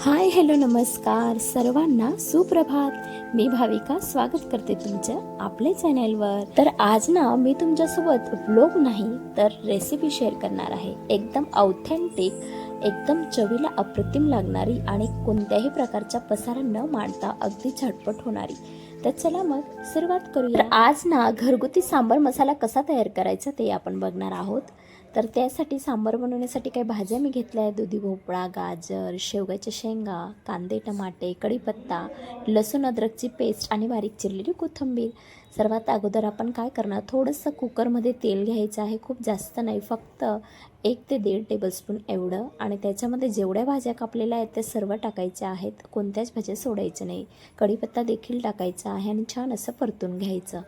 Hi hello नमस्कार सर्वांना. सुप्रभात. मी भाविका स्वागत करते तुमचं आपले चॅनेलवर. तर आज ना मी तुमच्यासोबत ब्लॉग नाही तर रेसिपी शेअर करणार आहे. एकदम ऑथेंटिक एकदम चवीला अप्रतिम लागणारी आणि कोणत्याही प्रकारचा पसारा न मांडता अगदी झटपट होणारी. तर चला मग सुरुवात करूया. आज ना घरगुती सांबार मसाला कसा तयार करायचा ते आपण बघणार आहोत. तर त्यासाठी सांबार बनवण्यासाठी काही भाज्या मी घेतल्या आहेत. दुधी भोपळा गाजर शेवग्याच्या शेंगा कांदे टमाटे कढीपत्ता लसूण अद्रकची पेस्ट आणि बारीक चिरलेली कोथिंबीर. सर्वात अगोदर आपण काय करणार? थोडंसं कुकरमध्ये तेल घ्यायचं आहे. खूप जास्त नाही फक्त एक ते दीड टेबलस्पून एवढं आणि त्याच्यामध्ये जेवढ्या भाज्या कापलेल्या आहेत त्या सर्व टाकायच्या आहेत. कोणत्याच भाज्या सोडायच्या नाही. कढीपत्ता देखील टाकायचा आहे आणि छान असं परतून घ्यायचं.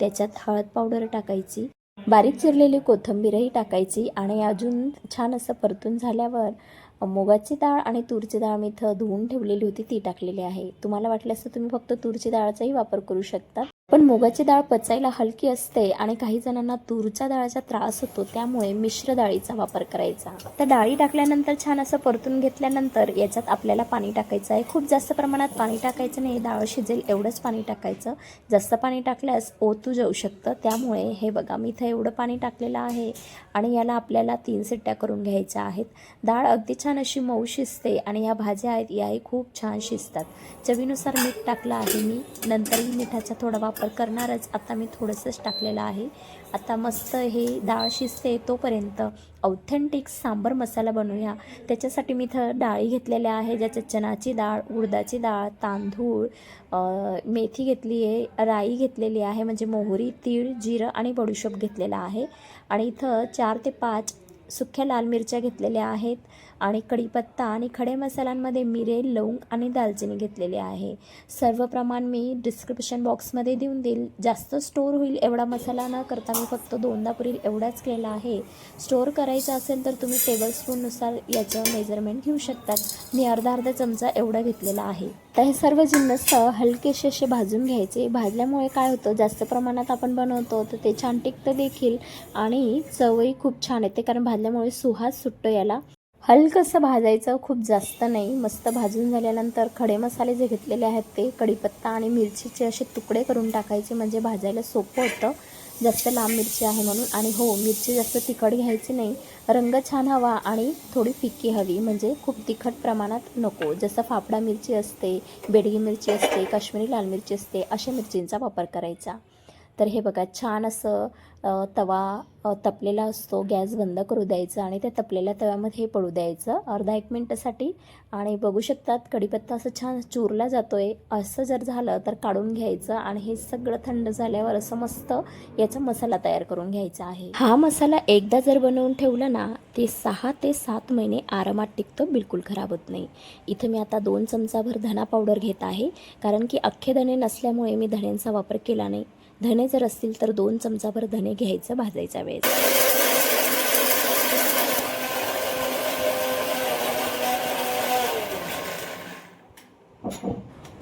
त्याच्यात हळद पावडर टाकायची. बारीक चिरलेली कोथिंबीरही टाकायची आणि अजून छान असं परतून झाल्यावर मुगाची डाळ आणि तूरची डाळ मी इथं धुवून ठेवलेली होती ती टाकलेली आहे. तुम्हाला वाटलं असतं तुम्ही फक्त तूरची डाळचाही वापर करू शकता. पण मुगाची डाळ पचायला हलकी असते आणि काही जणांना तूरच्या डाळाचा त्रास होतो त्यामुळे मिश्र डाळीचा वापर करायचा. तर डाळी टाकल्यानंतर छान असं परतून घेतल्यानंतर याच्यात आपल्याला पाणी टाकायचं आहे. खूप जास्त प्रमाणात पाणी टाकायचं नाही डाळ शिजेल एवढंच पाणी टाकायचं. जास्त पाणी टाकल्यास ओतू जाऊ शकतं त्यामुळे हे बघा मी इथं एवढं पाणी टाकलेलं आहे आणि याला आपल्याला तीन सिट्ट्या करून घ्यायच्या आहेत. डाळ अगदी छान अशी मऊ शिजते आणि या भाज्या आहेत याही खूप छान शिजतात. चवीनुसार मीठ टाकलं आहे मी नंतरही मिठाचा थोडा वापर करणारच आता मी थोडंसंच टाकलेलं आहे. आता मस्त हे डाळ शिजते तोपर्यंत ऑथेंटिक सांबर मसाला बनवूया. त्याच्यासाठी मी इथं डाळी घेतलेल्या आहे ज्याच्यात चणाची डाळ उडदाची डाळ तांदूळ मेथी घेतली आहे राई घेतलेली आहे म्हणजे मोहरी तीळ जिरं आणि बडीशोप घेतलेला आहे. आणि इथं चार ते पाच सुक्या लाल मिरच्या घेतलेल्या आहेत. आणि कढीपत्ता आणि खडे मसाल्यांमध्ये मिरे लवंग आणि दालचिनी घेतलेली आहे. सर्व प्रमाण मी डिस्क्रिप्शन बॉक्समध्ये देऊन देईल. जास्त स्टोर होईल एवढा मसाला न करता मी फक्त दोनदा पुरील एवढाच केला आहे. स्टोअर करायचा असेल तर तुम्ही टेबलस्पूननुसार याचं मेजरमेंट घेऊ शकतात. मी अर्धा अर्धा चमचा एवढा घेतलेला आहे. तर हे सर्व जिन्नस हलकेसे असे भाजून घ्यायचे. भाजल्यामुळे काय होतं? जास्त प्रमाणात आपण बनवतो तर ते छान टिकतं देखील आणि चवही खूप छान येते. कारण भाजल्यामुळे सुहास सुटतो याला. हलकंसं भाजायचं खूप जास्त नाही. मस्त भाजून झाल्यानंतर खडे मसाले जे घेतलेले आहेत ते कढीपत्ता आणि मिरचीचे असे तुकडे करून टाकायचे म्हणजे भाजायला सोपं होतं. जास्त लांब मिरची आहे म्हणून. आणि हो मिरची जास्त तिखट घ्यायची नाही. रंग छान हवा आणि थोडी फिक्की हवी म्हणजे खूप तिखट प्रमाणात नको. जसं फाफडा मिरची असते बेडगी मिरची असते काश्मीरी लाल मिरची असते अशा मिरचींचा वापर करायचा. तर हे बघा छान असं तवा तपलेला असतो गॅस बंद करू द्यायचा आणि त्या तपलेल्या तव्यामध्ये हे पडू द्यायचं. अर्धा एक मिनटासाठी. आणि बघू शकतात कढीपत्ता असं छान चुरला आहे असं जर झालं तर काढून घ्यायचं आणि हे सगळं थंड झाल्यावर असं मस्त याचा मसाला तयार करून घ्यायचा आहे. हा मसाला एकदा जर बनवून ठेवला ना ते सहा ते सात महिने आरामात टिकतो बिलकुल खराब होत नाही. इथं मी आता दोन चमचाभर धना पावडर घेत आहे. कारण की अख्खे धणे नसल्यामुळे मी धण्यांचा वापर केला नाही. धणे जर असतील तर दोन चमचाभर धणे घ्यायचं भाजायच्या वेळेस.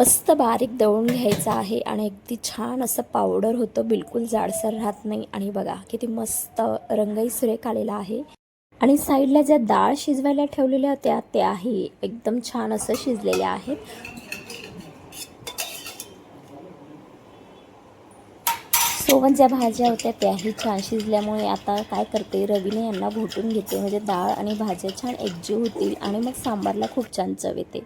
मस्त बारीक दळून घ्यायचं आहे आणि अगदी छान असं पावडर होतं. बिलकुल जाडसर राहत नाही. आणि बघा किती मस्त रंगही सुरेख आलेला आहे. आणि साईडला ज्या डाळ शिजवायला ठेवलेल्या होत्या त्याही एकदम छान असं शिजलेल्या आहेत. सोबत ज्या भाज्या होत्या त्याही छान शिजल्यामुळे आता काय करते रवीने यांना घोटून घेते. म्हणजे डाळ आणि भाज्या छान एकजीव होतील आणि मग सांबारला खूप छान चव येते.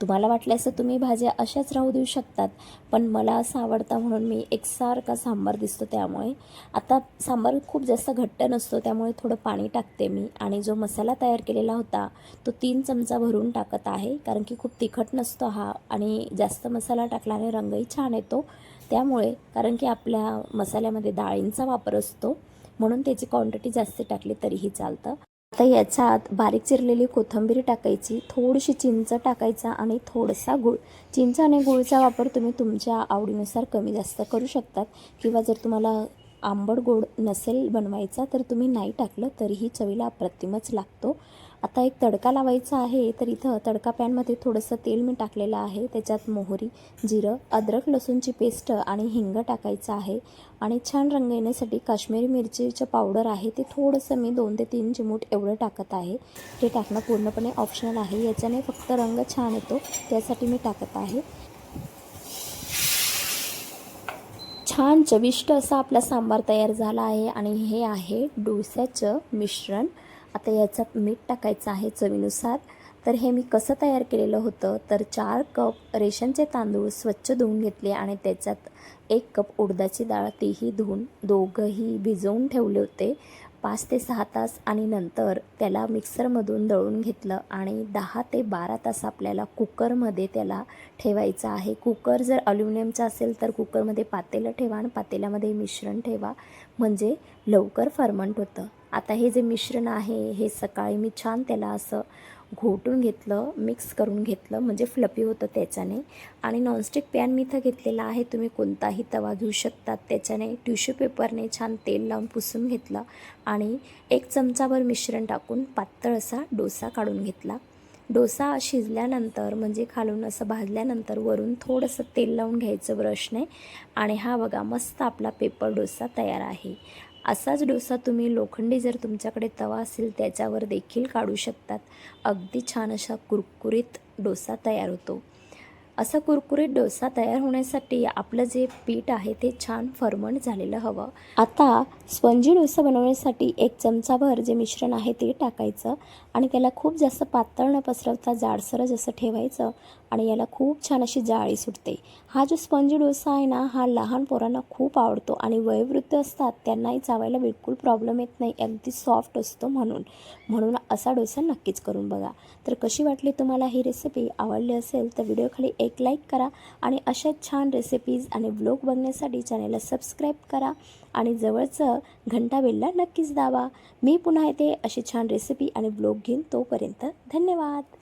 तुम्हाला वाटल्यास तुम्ही भाज्या अशाच राहू देऊ शकतात पण मला असं आवडतं म्हणून मी एकसारखा सांबार दिसतो त्यामुळे. आता सांबार खूप जास्त घट्ट नसतो त्यामुळे थोडं पाणी टाकते मी आणि जो मसाला तयार केलेला होता तो तीन चमचा भरून टाकत आहे कारण की खूप तिखट नसतो हा आणि जास्त मसाला टाकल्याने रंगही छान येतो. त्यामुळे कारण की आपल्या मसाल्यामध्ये डाळींचा वापर असतो म्हणून त्याची क्वांटिटी जास्त टाकली तरीही चालतं. आता याच्यात बारीक चिरलेली कोथिंबीर टाकायची थोडीशी चिंच टाकायचा आणि थोडासा गूळ. चिंच आणि गुळचा वापर तुम्ही तुमच्या आवडीनुसार कमी जास्त करू शकतात किंवा जर तुम्हाला आंबट गोड नसेल बनवायचा तर तुम्ही नाही टाकलं तरीही चवीला अप्रतिमच लागतो. आता एक तडका लावायचा आहे तर इथं तडका पॅनमध्ये थोडंसं तेल मी टाकलेलं आहे. त्याच्यात मोहरी जिरं अद्रक लसूणची पेस्ट आणि हिंग टाकायचं आहे. आणि छान रंग येण्यासाठी काश्मीरी मिरचीचं पावडर आहे. ते थोडंसं मी दोन ते तीन चिमूट एवढं टाकत आहे. ते टाकणं पूर्णपणे ऑप्शनल आहे. याच्याने फक्त रंग छान येतो. त्यासाठी मी टाकत आहे. छान चविष्ट असा आपला सांबार तयार झाला आहे. आणि हे आहे डोस्याचं मिश्रण. आता याच्यात मीठ टाकायचं आहे चवीनुसार. तर हे मी कसं तयार केलेलं होतं? तर चार कप रेशनचे तांदूळ स्वच्छ धुवून घेतले आणि त्याच्यात एक कप उडदाची डाळ तीही धुवून दोघंही भिजवून ठेवले होते. पाच ते सहा तास आणि नंतर त्याला मिक्सरमधून दळून घेतलं आणि दहा ते बारा तास आपल्याला कुकरमध्ये त्याला ठेवायचं आहे. कुकर जर अल्युमिनियमचा असेल तर कुकरमध्ये पातेलं ठेवा आणि पातेल्यामध्ये मिश्रण ठेवा. म्हणजे लवकर फर्मंट होतं. आता हे जे मिश्रण आहे हे सकाळी मी छान त्याला असं घोटून घेतलं मिक्स करून घेतलं म्हणजे फ्लपी होतं त्याच्याने. आणि नॉनस्टिक पॅन मी इथं घेतलेला आहे तुम्ही कोणताही तवा घेऊ शकतात. त्याच्याने टिश्यू पेपरने छान तेल लावून पुसून घेतलं आणि एक चमचाभर मिश्रण टाकून पातळ असा डोसा काढून घेतला. डोसा शिजल्यानंतर म्हणजे खालून असं भाजल्यानंतर वरून थोडंसं तेल लावून घ्यायचं ब्रशने आणि हा बघा मस्त आपला पेपर डोसा तयार आहे. असाच डोसा तुम्ही लोखंडी जर तुमच्याकडे तवा असेल त्याच्यावर देखील काढू शकतात. अगदी छान अशा कुरकुरीत डोसा तयार होतो. असा कुरकुरीत डोसा तयार होण्यासाठी आपलं जे पीठ आहे ते छान फर्मंट झालेलं हवं. आता स्पंजी डोसा बनवण्यासाठी एक चमचाभर जे मिश्रण आहे ते टाकायचं आणि त्याला खूप जास्त पातळ न पसरवता जाडसरच असं ठेवायचं आणि याला खूप छान अशी जाळी सुटते. हा जो स्पंजी डोसा आहे ना हा लहान पोरांना खूप आवडतो आणि वयोवृद्ध असतात त्यांनाही चावायला बिलकुल प्रॉब्लेम येत नाही अगदी सॉफ्ट असतो म्हणून. म्हणून असा डोसा नक्कीच करून बघा. तर कशी वाटली तुम्हाला ही रेसिपी आवडली असेल तर व्हिडिओखाली एक एक लाईक करा आणि अशा छान रेसिपीज आणि ब्लॉग बघण्यासाठी चॅनलला सबस्क्राईब करा आणि जवळचं घंटा बेलला नक्कीच दावा मी पुन्हा येते अशी छान रेसिपी आणि ब्लॉग घेईन तोपर्यंत धन्यवाद.